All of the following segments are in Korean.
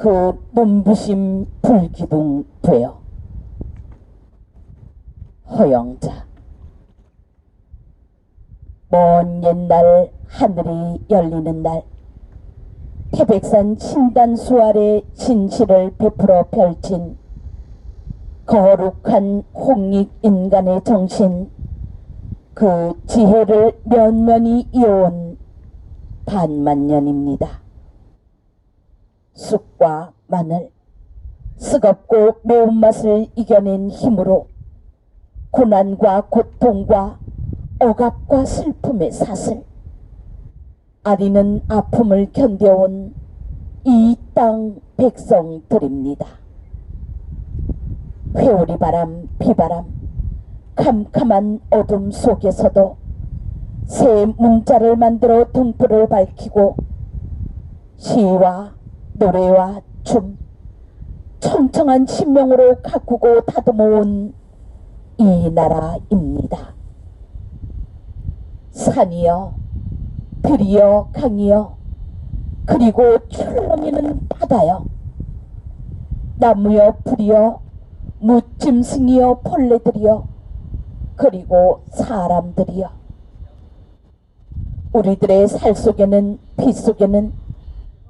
그 눈부심 불기둥 되어 허영자 먼 옛날 하늘이 열리는 날 태백산 신단수 아래 진실을 베풀어 펼친 거룩한 홍익 인간의 정신 그 지혜를 면면히 이어온 반만년입니다. 쑥과 마늘, 쓰겁고 매운맛을 이겨낸 힘으로 고난과 고통과 억압과 슬픔의 사슬, 아리는 아픔을 견뎌온 이 땅 백성들입니다. 회오리 바람, 비바람, 캄캄한 어둠 속에서도 새 문자를 만들어 등불을 밝히고 시와 노래와 춤, 청청한 신명으로 가꾸고 다듬어 온 이 나라입니다. 산이여, 들이여, 강이여, 그리고 출렁이는 바다여, 나무여, 불이여, 무짐승이여, 벌레들이여, 그리고 사람들이여. 우리들의 살 속에는 피 속에는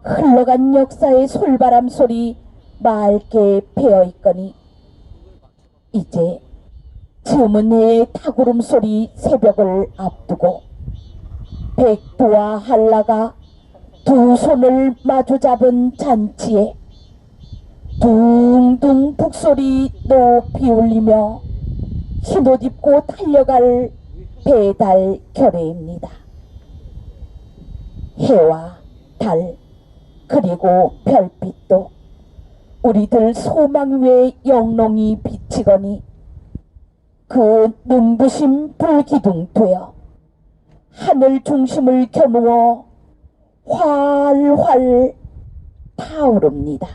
흘러간 역사의 솔바람 소리 맑게 배어 있거니 이제 해의 타구름 소리 새벽을 앞두고 백두와 한라가 두 손을 마주 잡은 잔치에 둥둥 북소리 높이 울리며 흰옷 입고 달려갈 배달 결례입니다. 해와 달 그리고 별빛도 우리들 소망 위에 영롱이 비치거니 그 눈부심 불기둥 되어 하늘 중심을 겨누어 활활 타오릅니다.